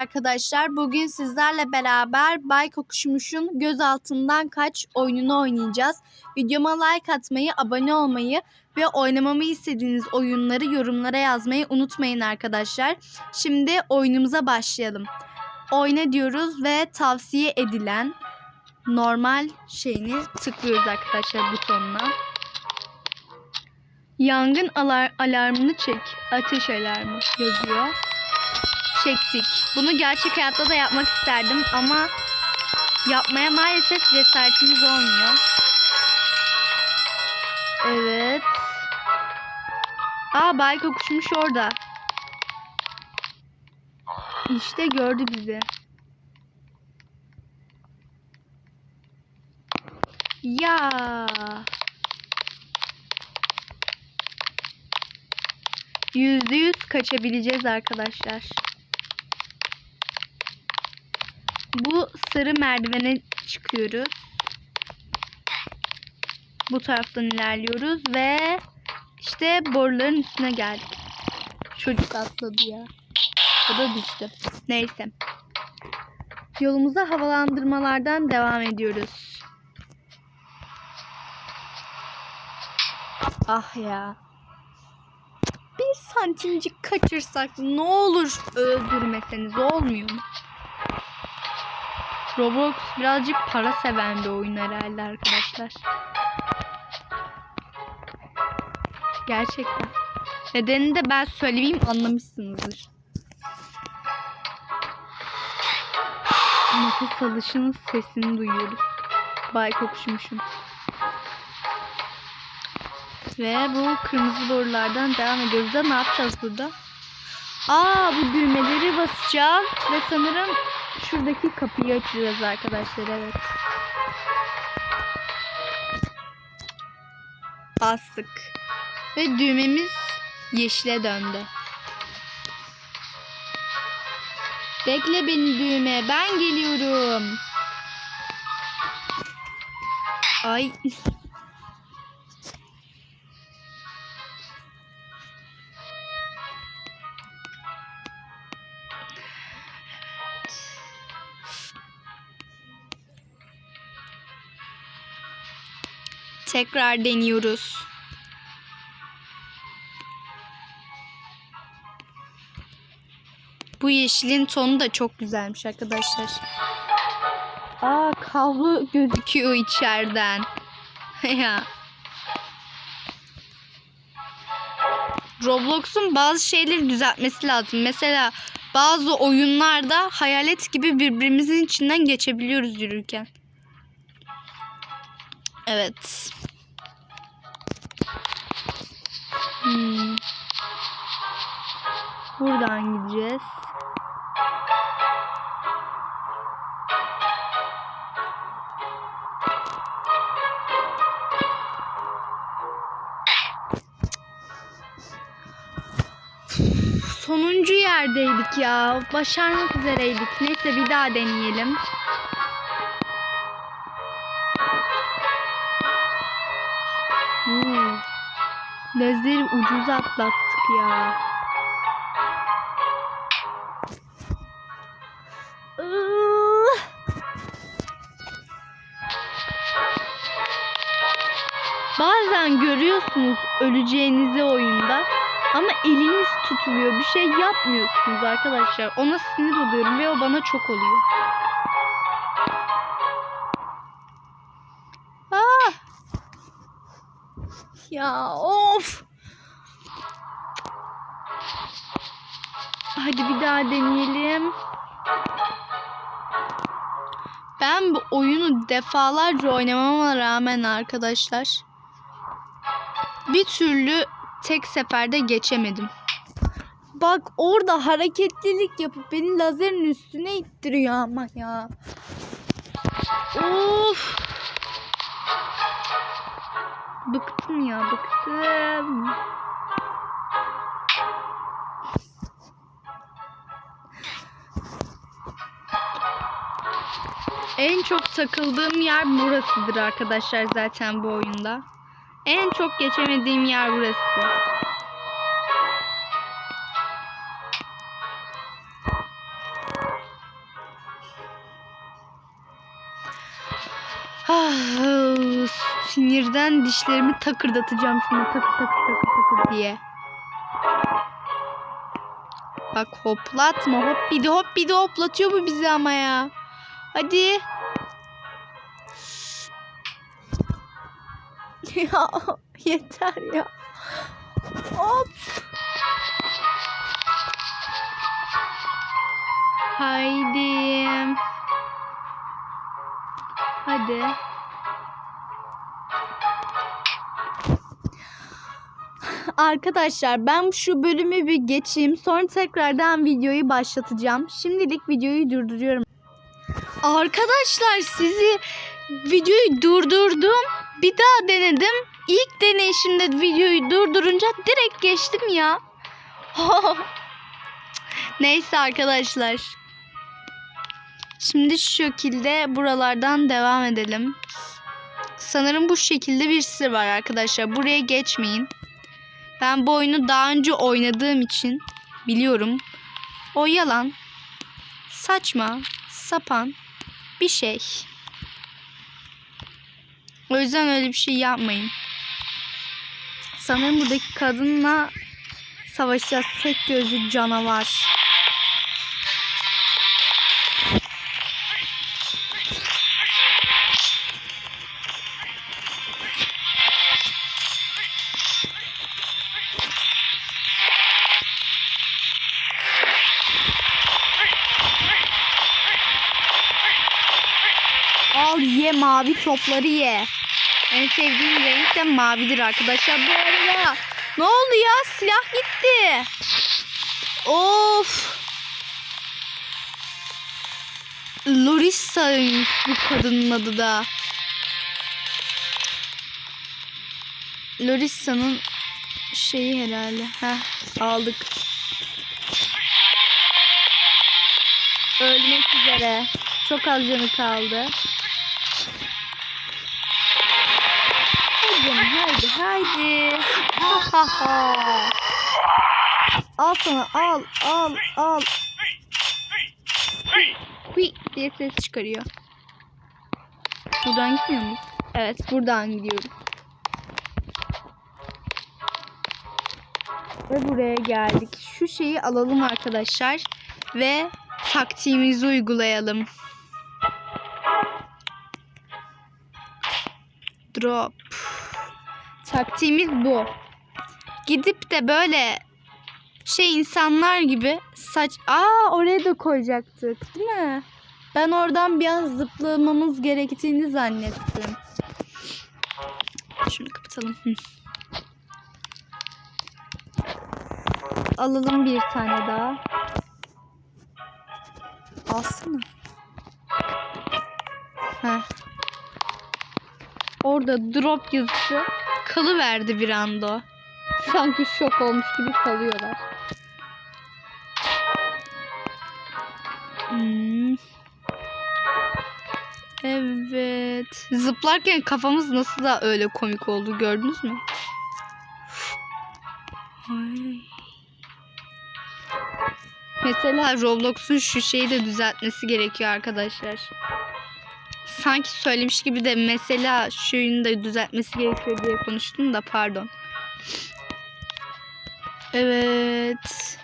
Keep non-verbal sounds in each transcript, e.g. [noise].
Arkadaşlar bugün sizlerle beraber Bay Kokuşmuş'un Göz Altından Kaç oyununu oynayacağız. Videoma like atmayı, abone olmayı ve oynamamı istediğiniz oyunları yorumlara yazmayı unutmayın arkadaşlar. Şimdi oyunumuza başlayalım. Oyna diyoruz ve tavsiye edilen normal şeyini tıklıyoruz arkadaşlar butonuna. Yangın alar alarmını çek. Ateş alarmı yazıyor çektik. Bunu gerçek hayatta da yapmak isterdim ama yapmaya maalesef cesaretimiz olmuyor. Evet. Aa Bay Kokuşmuş orada. İşte gördü bizi. Ya. Yüzde yüz kaçabileceğiz arkadaşlar. Bu sarı merdivene çıkıyoruz. Bu taraftan ilerliyoruz ve işte boruların üstüne geldik. Çocuk atladı ya. O da düştü. Neyse. Yolumuza havalandırmalardan devam ediyoruz. Ah ya. Bir santimcik kaçırsak ne olur öldürmeseniz olmuyor mu? Roblox birazcık para seven bir oyun herhalde arkadaşlar. Gerçekten. Nedenini de ben söyleyeyim anlamışsınızdır. Nefes alışının sesini duyuyoruz. Bay kokuşmuşum. Ve bu kırmızı borulardan devam ediyoruz da ne yapacağız burada? Aa bu düğmeleri basacağım ve sanırım şuradaki kapıyı açacağız arkadaşlar evet. Bastık. Ve düğmemiz yeşile döndü. Bekle beni düğme. Ben geliyorum. Ay. Tekrar deniyoruz. Bu yeşilin tonu da çok güzelmiş arkadaşlar. Aa kablo gözüküyor içeriden. [laughs] ya. Roblox'un bazı şeyleri düzeltmesi lazım. Mesela bazı oyunlarda hayalet gibi birbirimizin içinden geçebiliyoruz yürürken. Evet. Hmm. Buradan gideceğiz. Sonuncu yerdeydik ya. Başarmak üzereydik. Neyse bir daha deneyelim. Lazeri ucuz atlattık ya. Bazen görüyorsunuz öleceğinizi oyunda ama eliniz tutuluyor. Bir şey yapmıyorsunuz arkadaşlar. Ona sinir oluyorum ve o bana çok oluyor. Ya of. Hadi bir daha deneyelim. Ben bu oyunu defalarca oynamama rağmen arkadaşlar bir türlü tek seferde geçemedim. Bak orada hareketlilik yapıp beni lazerin üstüne ittiriyor ama ya. Of. Bıktım ya bıktım. En çok takıldığım yer burasıdır arkadaşlar zaten bu oyunda. En çok geçemediğim yer burası. Sinirden dişlerimi takırdatacağım şimdi takır takır takır takır diye. Bak hoplatma hop bir de hop bir de hoplatıyor bu bizi ama ya. Hadi. [laughs] ya yeter ya. Hop. Haydi. Hadi. Arkadaşlar ben şu bölümü bir geçeyim. Sonra tekrardan videoyu başlatacağım. Şimdilik videoyu durduruyorum. Arkadaşlar sizi videoyu durdurdum. Bir daha denedim. İlk deneyişimde videoyu durdurunca direkt geçtim ya. [laughs] Neyse arkadaşlar. Şimdi şu şekilde buralardan devam edelim. Sanırım bu şekilde bir sır var arkadaşlar. Buraya geçmeyin. Ben bu oyunu daha önce oynadığım için biliyorum. O yalan. Saçma, sapan bir şey. O yüzden öyle bir şey yapmayın. Sanırım buradaki kadınla savaşacağız. Tek gözlü canavar. Topları ye. En sevdiğim renk de mavidir arkadaşlar. Bu arada ne oldu ya? Silah gitti. Of. Larissa bu kadının adı da. Larissa'nın şeyi herhalde. Heh, aldık. Ölmek üzere. Çok az canı kaldı. Haydi haydi. Ha ha ha. Al sana al al al. Hui diye ses çıkarıyor. Buradan gitmiyor muyuz? Evet buradan gidiyoruz. Ve buraya geldik. Şu şeyi alalım arkadaşlar. Ve taktiğimizi uygulayalım. Drop. Taktiğimiz bu. Gidip de böyle şey insanlar gibi saç... Aa oraya da koyacaktık değil mi? Ben oradan biraz zıplamamız gerektiğini zannettim. Şunu kapatalım. Hı. Alalım bir tane daha. Alsana. Heh. Orada drop yazısı kalı verdi bir anda. Sanki şok olmuş gibi kalıyorlar. Hmm. Evet. Zıplarken kafamız nasıl da öyle komik oldu gördünüz mü? Ay. Mesela Roblox'un şu şeyi de düzeltmesi gerekiyor arkadaşlar. Sanki söylemiş gibi de mesela şu oyunu da düzeltmesi gerekiyor diye konuştum da pardon. Evet.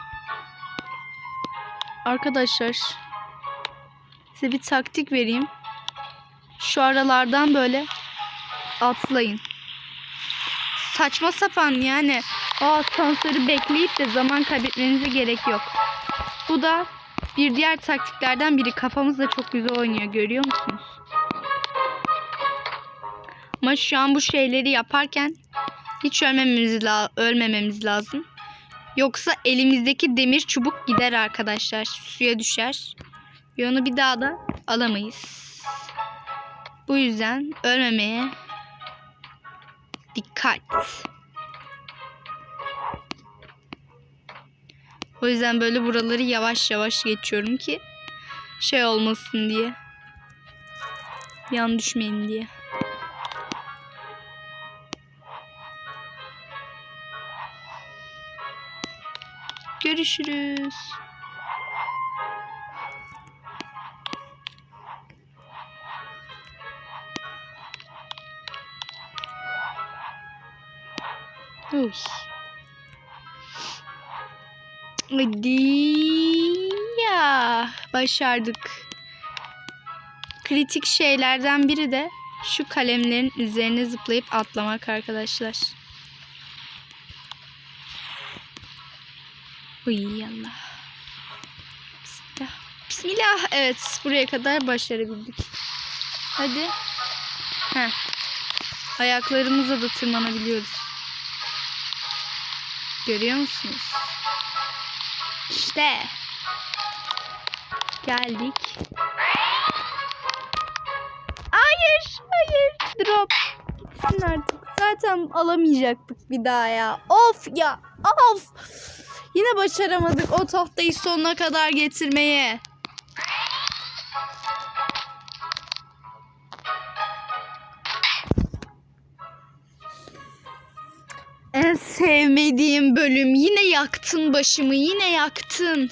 Arkadaşlar size bir taktik vereyim. Şu aralardan böyle atlayın. Saçma sapan yani. O asansörü bekleyip de zaman kaybetmenize gerek yok. Bu da bir diğer taktiklerden biri. Kafamız da çok güzel oynuyor. Görüyor musunuz? Ama şu an bu şeyleri yaparken hiç ölmememiz, la ölmememiz lazım. Yoksa elimizdeki demir çubuk gider arkadaşlar. Suya düşer. Ve onu bir daha da alamayız. Bu yüzden ölmemeye dikkat. O yüzden böyle buraları yavaş yavaş geçiyorum ki şey olmasın diye. Bir an düşmeyin diye. Görüşürüz. Uy. Hadi ya başardık. Kritik şeylerden biri de şu kalemlerin üzerine zıplayıp atlamak arkadaşlar. Uy. Bismillah. Bismillah. Evet buraya kadar başarabildik. Hadi. Heh. Ayaklarımıza da tırmanabiliyoruz. Görüyor musunuz? İşte. Geldik. Hayır, hayır. Drop. Gitsin artık. Zaten alamayacaktık bir daha ya. Of ya. Of. Yine başaramadık o tahtayı sonuna kadar getirmeye. En sevmediğim bölüm. Yine yaktın başımı. Yine yaktın.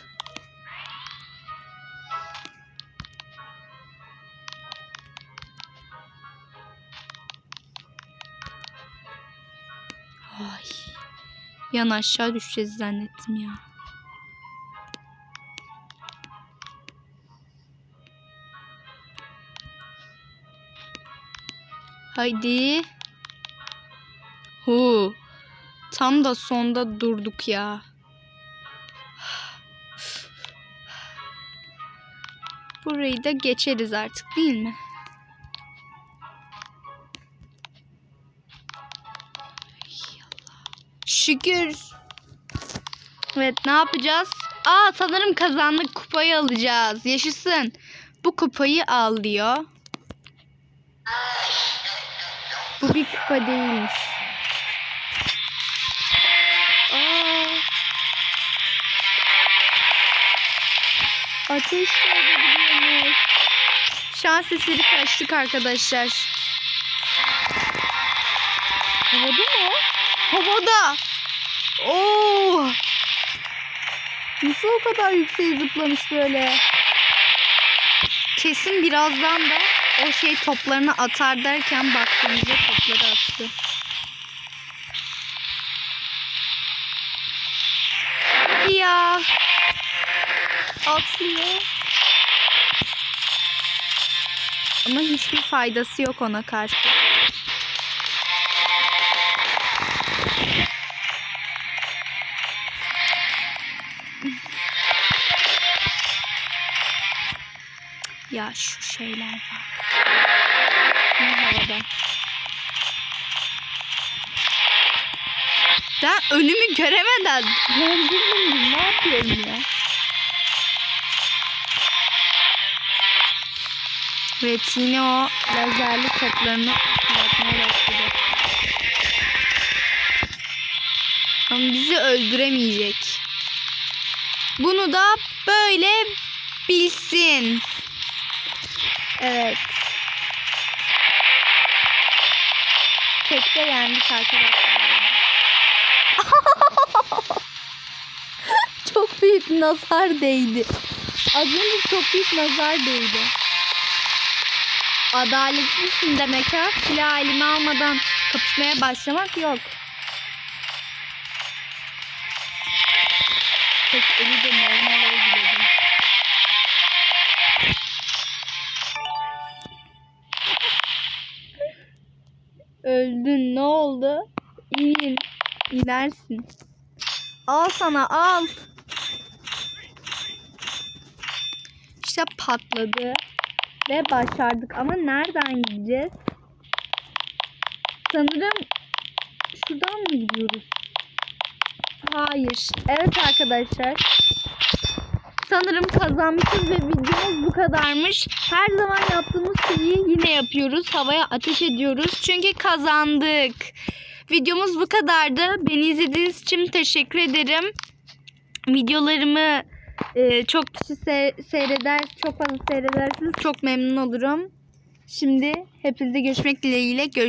Yan aşağı düşeceğiz zannettim ya. Haydi. Hu. Tam da sonda durduk ya. Burayı da geçeriz artık değil mi? Şükür. Evet ne yapacağız? Aa sanırım kazandık kupayı alacağız. Yaşasın. Bu kupayı al diyor. Bu bir kupa değilmiş. Aa. Ateş edebiliyormuş. Şans eseri kaçtık arkadaşlar. Havada mı? Havada. Oo. Nasıl o kadar yükseğe zıplamış böyle? Kesin birazdan da o şey toplarını atar derken baktığımızda topları attı. Ya. Atlıyor. Ama hiçbir faydası yok ona karşı. Ya şu şeyler var. Ne havada. Ben önümü göremeden döndürdüm. Ne yapıyorum ya? Evet yine o lazerli toplarını fırlatmaya başladı. Ama bizi öldüremeyecek. Bunu da böyle bilsin. Evet. Tekte yendik arkadaşlar. [laughs] çok büyük nazar değdi. Az önce çok büyük nazar değdi. Adaletlisin demek ha. Silah elime almadan kapışmaya başlamak yok. Tek eli de normal oldu. İyiyim. İnersin. Al sana al. İşte patladı. Ve başardık. Ama nereden gideceğiz? Sanırım şuradan mı gidiyoruz? Hayır. Evet arkadaşlar. Sanırım kazanmışız ve videomuz bu kadarmış. Her zaman yaptığımız şeyi yine yapıyoruz. Havaya ateş ediyoruz. Çünkü kazandık. Videomuz bu kadardı. Beni izlediğiniz için teşekkür ederim. Videolarımı e, çok kişi se- seyreder, çok fazla seyredersiniz. Çok memnun olurum. Şimdi hepinize görüşmek dileğiyle. Görüşürüz.